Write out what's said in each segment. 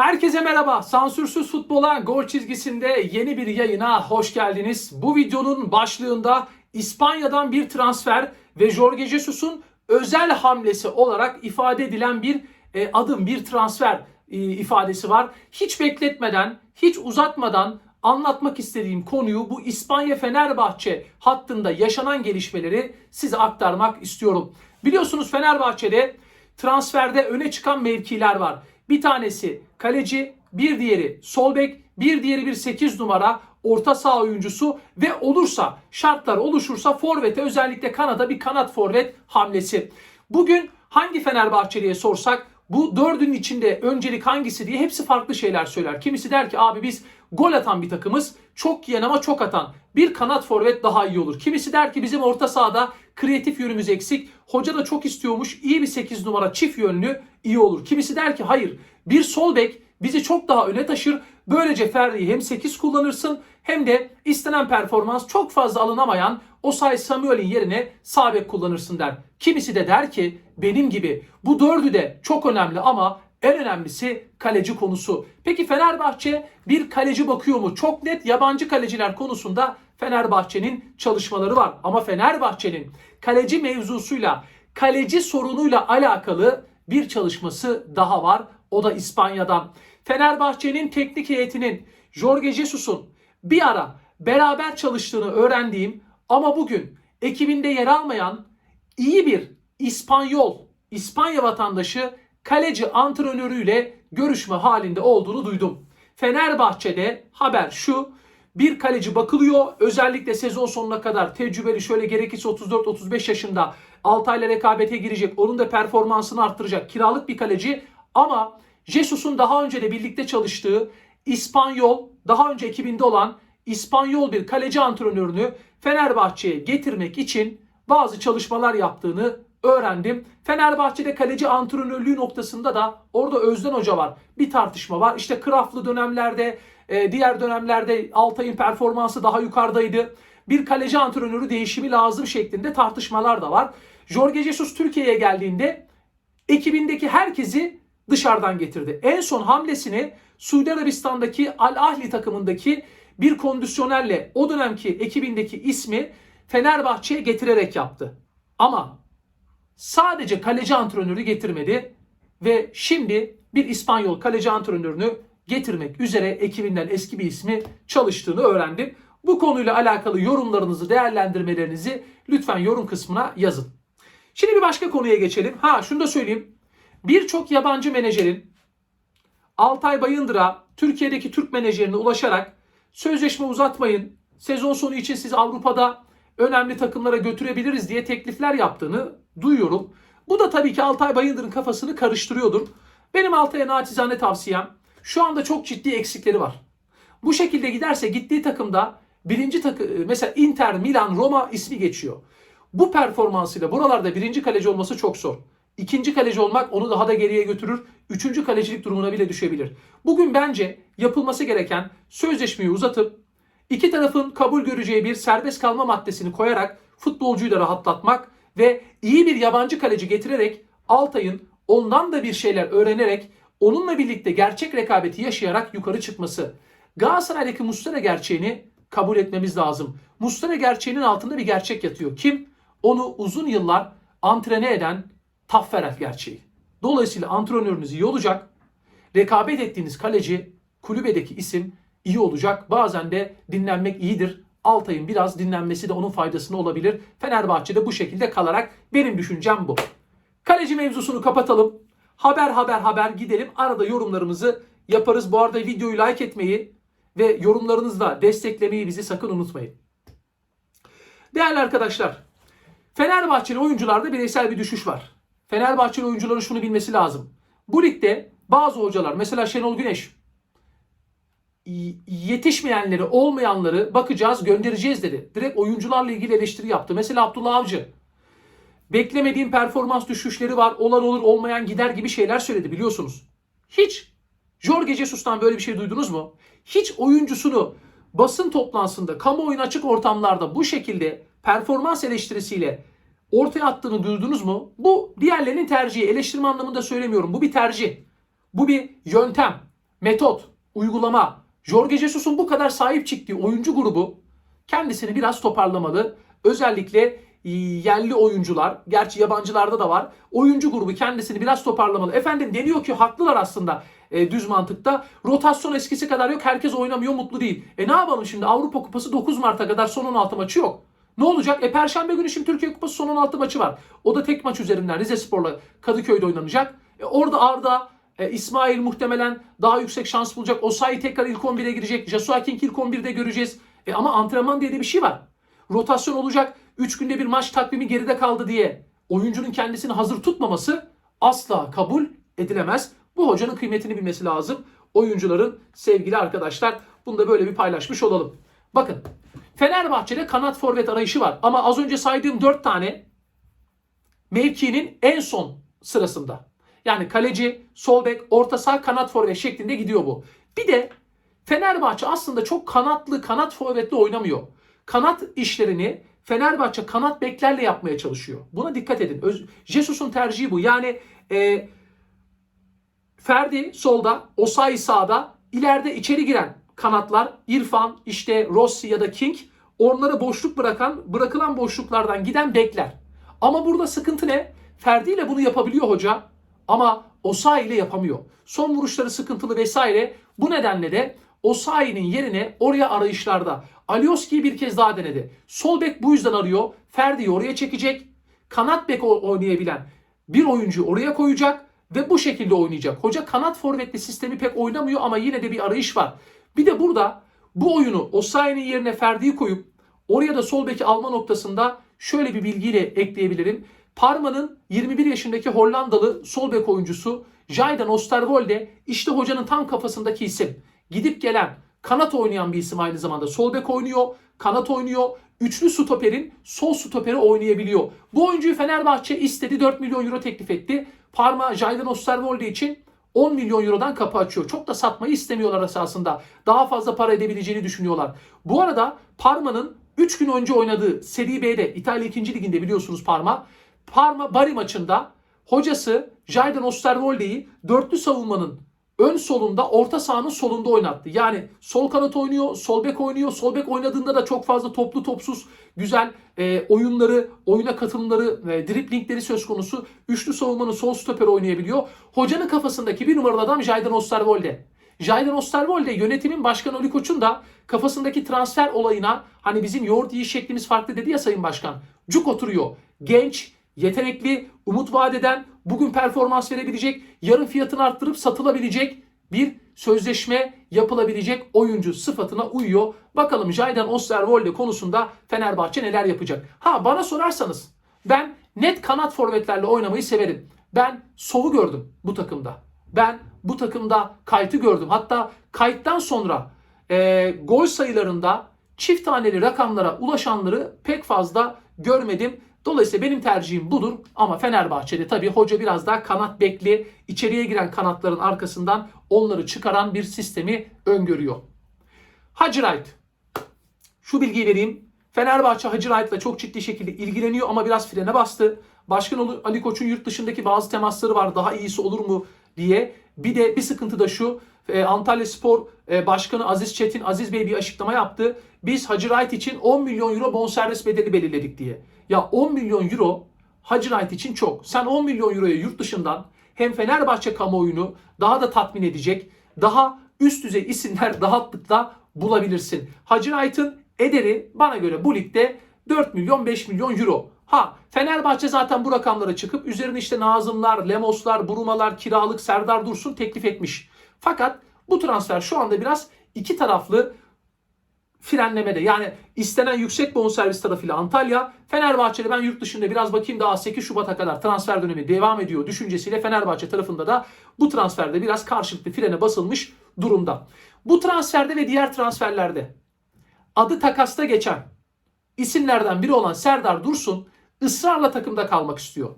Herkese merhaba. Sansürsüz futbola gol çizgisinde yeni bir yayına hoş geldiniz. Bu videonun başlığında İspanya'dan bir transfer ve Jorge Jesus'un özel hamlesi olarak ifade edilen bir e, adım, bir transfer e, ifadesi var. Hiç bekletmeden, hiç uzatmadan anlatmak istediğim konuyu bu İspanya Fenerbahçe hattında yaşanan gelişmeleri size aktarmak istiyorum. Biliyorsunuz Fenerbahçe'de transferde öne çıkan mevkiler var. Bir tanesi kaleci, bir diğeri sol bek, bir diğeri bir 8 numara orta saha oyuncusu ve olursa şartlar oluşursa forvete özellikle kanada bir kanat forvet hamlesi. Bugün hangi Fenerbahçeliye sorsak bu dördünün içinde öncelik hangisi diye hepsi farklı şeyler söyler. Kimisi der ki abi biz gol atan bir takımız çok yiyen ama çok atan bir kanat forvet daha iyi olur. Kimisi der ki bizim orta sahada kreatif yönümüz eksik. Hoca da çok istiyormuş iyi bir 8 numara çift yönlü iyi olur. Kimisi der ki hayır bir sol bek bizi çok daha öne taşır. Böylece Ferdi'yi hem 8 kullanırsın hem de istenen performans çok fazla alınamayan Osay Samuel'in yerine sağ kullanırsın der. Kimisi de der ki benim gibi bu dördü de çok önemli ama en önemlisi kaleci konusu. Peki Fenerbahçe bir kaleci bakıyor mu? Çok net yabancı kaleciler konusunda Fenerbahçe'nin çalışmaları var. Ama Fenerbahçe'nin kaleci mevzusuyla, kaleci sorunuyla alakalı bir çalışması daha var. O da İspanya'dan. Fenerbahçe'nin teknik heyetinin Jorge Jesus'un bir ara beraber çalıştığını öğrendiğim ama bugün ekibinde yer almayan iyi bir İspanyol, İspanya vatandaşı kaleci antrenörüyle görüşme halinde olduğunu duydum. Fenerbahçe'de haber şu. Bir kaleci bakılıyor. Özellikle sezon sonuna kadar tecrübeli şöyle gerekirse 34-35 yaşında Altay'la rekabete girecek. Onun da performansını arttıracak. Kiralık bir kaleci ama Jesus'un daha önce de birlikte çalıştığı İspanyol, daha önce ekibinde olan İspanyol bir kaleci antrenörünü Fenerbahçe'ye getirmek için bazı çalışmalar yaptığını öğrendim. Fenerbahçe'de kaleci antrenörlüğü noktasında da orada Özden Hoca var. Bir tartışma var. İşte Kraflı dönemlerde, e, diğer dönemlerde Altay'ın performansı daha yukarıdaydı. Bir kaleci antrenörü değişimi lazım şeklinde tartışmalar da var. Jorge Jesus Türkiye'ye geldiğinde ekibindeki herkesi dışarıdan getirdi. En son hamlesini Suudi Arabistan'daki Al Ahli takımındaki bir kondisyonerle o dönemki ekibindeki ismi Fenerbahçe'ye getirerek yaptı. Ama sadece kaleci antrenörü getirmedi ve şimdi bir İspanyol kaleci antrenörünü getirmek üzere ekibinden eski bir ismi çalıştığını öğrendim. Bu konuyla alakalı yorumlarınızı, değerlendirmelerinizi lütfen yorum kısmına yazın. Şimdi bir başka konuya geçelim. Ha şunu da söyleyeyim. Birçok yabancı menajerin Altay Bayındır'a Türkiye'deki Türk menajerine ulaşarak sözleşme uzatmayın. Sezon sonu için siz Avrupa'da önemli takımlara götürebiliriz diye teklifler yaptığını duyuyorum. Bu da tabii ki Altay Bayındır'ın kafasını karıştırıyordur. Benim Altay'a naçizane tavsiyem şu anda çok ciddi eksikleri var. Bu şekilde giderse gittiği takımda birinci takı mesela Inter, Milan, Roma ismi geçiyor. Bu performansıyla buralarda birinci kaleci olması çok zor. İkinci kaleci olmak onu daha da geriye götürür. Üçüncü kalecilik durumuna bile düşebilir. Bugün bence yapılması gereken sözleşmeyi uzatıp iki tarafın kabul göreceği bir serbest kalma maddesini koyarak futbolcuyu da rahatlatmak ve iyi bir yabancı kaleci getirerek Altay'ın ondan da bir şeyler öğrenerek onunla birlikte gerçek rekabeti yaşayarak yukarı çıkması. Galatasaray'daki Mustara gerçeğini kabul etmemiz lazım. Mustara gerçeğinin altında bir gerçek yatıyor. Kim? Onu uzun yıllar antrene eden Tafferel gerçeği. Dolayısıyla antrenörünüz iyi olacak. Rekabet ettiğiniz kaleci, kulübedeki isim iyi olacak. Bazen de dinlenmek iyidir. Altay'ın biraz dinlenmesi de onun faydasına olabilir. Fenerbahçe'de bu şekilde kalarak benim düşüncem bu. Kaleci mevzusunu kapatalım. Haber haber haber gidelim. Arada yorumlarımızı yaparız. Bu arada videoyu like etmeyi ve yorumlarınızla desteklemeyi bizi sakın unutmayın. Değerli arkadaşlar, Fenerbahçeli oyuncularda bireysel bir düşüş var. Fenerbahçeli oyuncuların şunu bilmesi lazım. Bu ligde bazı hocalar mesela Şenol Güneş yetişmeyenleri, olmayanları bakacağız, göndereceğiz dedi. Direkt oyuncularla ilgili eleştiri yaptı. Mesela Abdullah Avcı. Beklemediğim performans düşüşleri var. Olan olur, olmayan gider gibi şeyler söyledi biliyorsunuz. Hiç Jorge Jesus'tan böyle bir şey duydunuz mu? Hiç oyuncusunu basın toplantısında, kamuoyuna açık ortamlarda bu şekilde performans eleştirisiyle ortaya attığını duydunuz mu? Bu diğerlerinin tercihi. Eleştirme anlamında söylemiyorum. Bu bir tercih. Bu bir yöntem. metot, uygulama, Jorge Jesus'un bu kadar sahip çıktığı oyuncu grubu kendisini biraz toparlamalı. Özellikle e, yerli oyuncular, gerçi yabancılarda da var. Oyuncu grubu kendisini biraz toparlamalı. Efendim deniyor ki haklılar aslında e, düz mantıkta. Rotasyon eskisi kadar yok. Herkes oynamıyor, mutlu değil. E ne yapalım şimdi? Avrupa Kupası 9 Mart'a kadar son 16 maçı yok. Ne olacak? E Perşembe günü şimdi Türkiye Kupası son 16 maçı var. O da tek maç üzerinden Rize Spor'la Kadıköy'de oynanacak. E orada Arda, e, İsmail muhtemelen daha yüksek şans bulacak. Osayi tekrar ilk 11'e girecek. Joshua King ilk 11'de göreceğiz. E ama antrenman diye de bir şey var. Rotasyon olacak. 3 günde bir maç takvimi geride kaldı diye oyuncunun kendisini hazır tutmaması asla kabul edilemez. Bu hocanın kıymetini bilmesi lazım. Oyuncuların sevgili arkadaşlar bunu da böyle bir paylaşmış olalım. Bakın Fenerbahçe'de kanat forvet arayışı var. Ama az önce saydığım 4 tane mevkinin en son sırasında. Yani kaleci, sol bek, orta saha, kanat forvet şeklinde gidiyor bu. Bir de Fenerbahçe aslında çok kanatlı, kanat forvetli oynamıyor. Kanat işlerini Fenerbahçe kanat beklerle yapmaya çalışıyor. Buna dikkat edin. Öz- Jesus'un tercihi bu. Yani e, Ferdi solda, Osayi sağda, ileride içeri giren kanatlar İrfan, işte Rossi ya da King onlara boşluk bırakan, bırakılan boşluklardan giden bekler. Ama burada sıkıntı ne? Ferdi ile bunu yapabiliyor hoca ama Osayi ile yapamıyor. Son vuruşları sıkıntılı vesaire. Bu nedenle de Osayi'nin yerine oraya arayışlarda. Alioski'yi bir kez daha denedi. Sol bek bu yüzden arıyor. Ferdi'yi oraya çekecek. Kanat bek oynayabilen bir oyuncu oraya koyacak ve bu şekilde oynayacak. Hoca kanat forvetli sistemi pek oynamıyor ama yine de bir arayış var. Bir de burada bu oyunu Osayi'nin yerine Ferdi'yi koyup oraya da sol beki alma noktasında şöyle bir bilgiyle ekleyebilirim. Parma'nın 21 yaşındaki Hollandalı sol bek oyuncusu Jayden Osterwolde işte hocanın tam kafasındaki isim. Gidip gelen kanat oynayan bir isim aynı zamanda. Sol bek oynuyor, kanat oynuyor. Üçlü stoperin sol stoperi oynayabiliyor. Bu oyuncuyu Fenerbahçe istedi 4 milyon euro teklif etti. Parma Jayden Osterwolde için 10 milyon eurodan kapı açıyor. Çok da satmayı istemiyorlar esasında. Daha fazla para edebileceğini düşünüyorlar. Bu arada Parma'nın 3 gün önce oynadığı Serie B'de İtalya 2. Liginde biliyorsunuz Parma. Parma Bari maçında hocası Jayden Osterwolde'yi dörtlü savunmanın ön solunda, orta sahanın solunda oynattı. Yani sol kanat oynuyor, sol bek oynuyor. Sol bek oynadığında da çok fazla toplu topsuz güzel e, oyunları, oyuna katılımları, e, driplingleri söz konusu. Üçlü savunmanın sol stoper oynayabiliyor. Hocanın kafasındaki bir numaralı adam Jayden Osterwolde. Jayden Osterwolde yönetimin başkanı Ali Koç'un da kafasındaki transfer olayına hani bizim yoğurt yiyiş şeklimiz farklı dedi ya Sayın Başkan. Cuk oturuyor. Genç, yetenekli, umut vaat eden, bugün performans verebilecek, yarın fiyatını arttırıp satılabilecek bir sözleşme yapılabilecek oyuncu sıfatına uyuyor. Bakalım Jayden Osterwolde konusunda Fenerbahçe neler yapacak. Ha bana sorarsanız ben net kanat forvetlerle oynamayı severim. Ben Sov'u gördüm bu takımda. Ben bu takımda Kayt'ı gördüm. Hatta Kayt'tan sonra e, gol sayılarında çift taneli rakamlara ulaşanları pek fazla görmedim. Dolayısıyla benim tercihim budur. Ama Fenerbahçe'de tabii hoca biraz daha kanat bekli, içeriye giren kanatların arkasından onları çıkaran bir sistemi öngörüyor. Hacı. Şu bilgiyi vereyim. Fenerbahçe Hacı çok ciddi şekilde ilgileniyor ama biraz frene bastı. Başkan Ali Koç'un yurt dışındaki bazı temasları var. Daha iyisi olur mu diye. Bir de bir sıkıntı da şu. e, Antalya Spor e, Başkanı Aziz Çetin, Aziz Bey bir açıklama yaptı. Biz Hacı Wright için 10 milyon euro bonservis bedeli belirledik diye. Ya 10 milyon euro Hacı Wright için çok. Sen 10 milyon euroya yurt dışından hem Fenerbahçe kamuoyunu daha da tatmin edecek, daha üst düzey isimler rahatlıkla bulabilirsin. Hacı Wright'ın ederi bana göre bu ligde 4 milyon 5 milyon euro. Ha Fenerbahçe zaten bu rakamlara çıkıp üzerine işte Nazımlar, Lemoslar, Burumalar, kiralık Serdar Dursun teklif etmiş. Fakat bu transfer şu anda biraz iki taraflı frenlemede. Yani istenen yüksek bonservis tarafıyla Antalya, Fenerbahçe'de ben yurt dışında biraz bakayım daha 8 Şubat'a kadar transfer dönemi devam ediyor düşüncesiyle Fenerbahçe tarafında da bu transferde biraz karşılıklı frene basılmış durumda. Bu transferde ve diğer transferlerde adı takasta geçen isimlerden biri olan Serdar Dursun ısrarla takımda kalmak istiyor.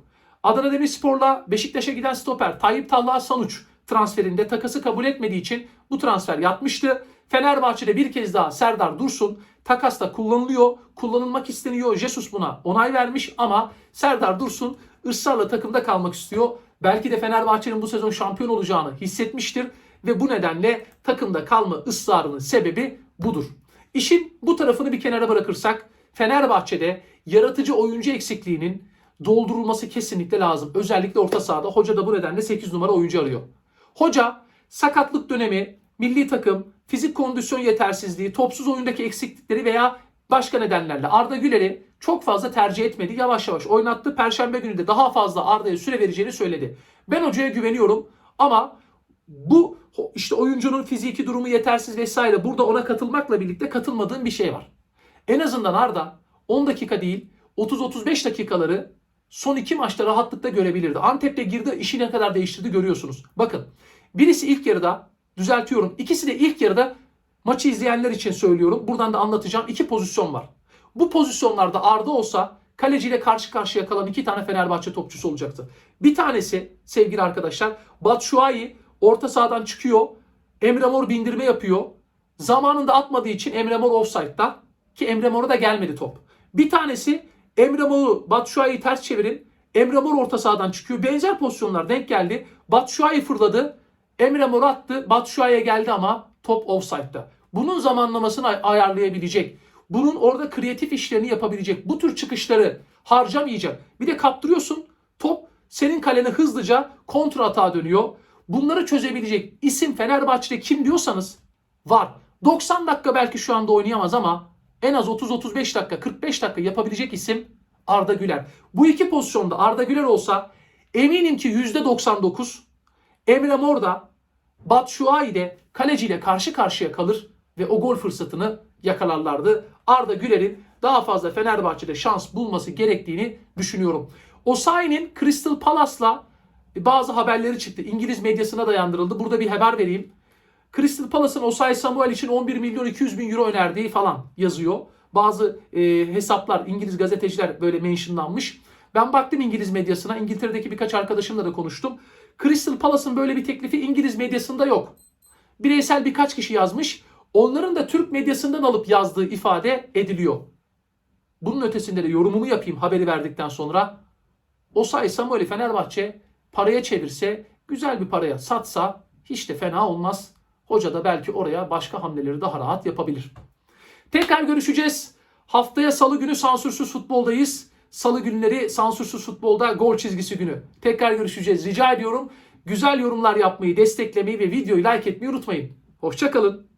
Adana Demirspor'la Beşiktaş'a giden stoper Tayyip Talha Sanuç transferinde takası kabul etmediği için bu transfer yatmıştı. Fenerbahçe'de bir kez daha Serdar Dursun takasta kullanılıyor, kullanılmak isteniyor. Jesus buna onay vermiş ama Serdar Dursun ısrarla takımda kalmak istiyor. Belki de Fenerbahçe'nin bu sezon şampiyon olacağını hissetmiştir. ve bu nedenle takımda kalma ısrarının sebebi budur. İşin bu tarafını bir kenara bırakırsak Fenerbahçe'de yaratıcı oyuncu eksikliğinin doldurulması kesinlikle lazım. Özellikle orta sahada. Hoca da bu nedenle 8 numara oyuncu arıyor. Hoca sakatlık dönemi, milli takım, fizik kondisyon yetersizliği, topsuz oyundaki eksiklikleri veya başka nedenlerle Arda Güler'i çok fazla tercih etmedi. Yavaş yavaş oynattı. Perşembe günü de daha fazla Arda'ya süre vereceğini söyledi. Ben hocaya güveniyorum ama bu işte oyuncunun fiziki durumu yetersiz vesaire burada ona katılmakla birlikte katılmadığım bir şey var. En azından Arda 10 dakika değil 30-35 dakikaları son iki maçta rahatlıkla görebilirdi. Antep'te girdi işi ne kadar değiştirdi görüyorsunuz. Bakın birisi ilk yarıda düzeltiyorum. İkisi de ilk yarıda maçı izleyenler için söylüyorum. Buradan da anlatacağım. iki pozisyon var. Bu pozisyonlarda Arda olsa kaleciyle karşı karşıya kalan iki tane Fenerbahçe topçusu olacaktı. Bir tanesi sevgili arkadaşlar Batshuayi orta sahadan çıkıyor. Emre Mor bindirme yapıyor. Zamanında atmadığı için Emre Mor offside'da ki Emre Mor'a da gelmedi top. Bir tanesi Emre Mor'u Batshuayi'yi ters çevirin. Emre Mor orta sahadan çıkıyor. Benzer pozisyonlar denk geldi. Batshuayi fırladı. Emre Mor attı. Batshuayi'ye geldi ama top offside'da. Bunun zamanlamasını ay- ayarlayabilecek. Bunun orada kreatif işlerini yapabilecek. Bu tür çıkışları harcamayacak. Bir de kaptırıyorsun. Top senin kalene hızlıca kontra atağa dönüyor. Bunları çözebilecek isim Fenerbahçe'de kim diyorsanız var. 90 dakika belki şu anda oynayamaz ama en az 30-35 dakika 45 dakika yapabilecek isim Arda Güler. Bu iki pozisyonda Arda Güler olsa eminim ki %99 Emre Mor da Batshuayi de kaleciyle karşı karşıya kalır ve o gol fırsatını yakalarlardı. Arda Güler'in daha fazla Fenerbahçe'de şans bulması gerektiğini düşünüyorum. Osayi'nin Crystal Palace'la bazı haberleri çıktı. İngiliz medyasına dayandırıldı. Burada bir haber vereyim. Crystal Palace'ın Osayi Samuel için 11 milyon 200 bin euro önerdiği falan yazıyor. Bazı e, hesaplar, İngiliz gazeteciler böyle mentionlanmış. Ben baktım İngiliz medyasına. İngiltere'deki birkaç arkadaşımla da konuştum. Crystal Palace'ın böyle bir teklifi İngiliz medyasında yok. Bireysel birkaç kişi yazmış. Onların da Türk medyasından alıp yazdığı ifade ediliyor. Bunun ötesinde de yorumumu yapayım haberi verdikten sonra. Osayi Samuel'i Fenerbahçe paraya çevirse, güzel bir paraya satsa hiç de fena olmaz. Hoca da belki oraya başka hamleleri daha rahat yapabilir. Tekrar görüşeceğiz. Haftaya salı günü sansürsüz futboldayız. Salı günleri sansürsüz futbolda gol çizgisi günü. Tekrar görüşeceğiz. Rica ediyorum. Güzel yorumlar yapmayı, desteklemeyi ve videoyu like etmeyi unutmayın. Hoşçakalın.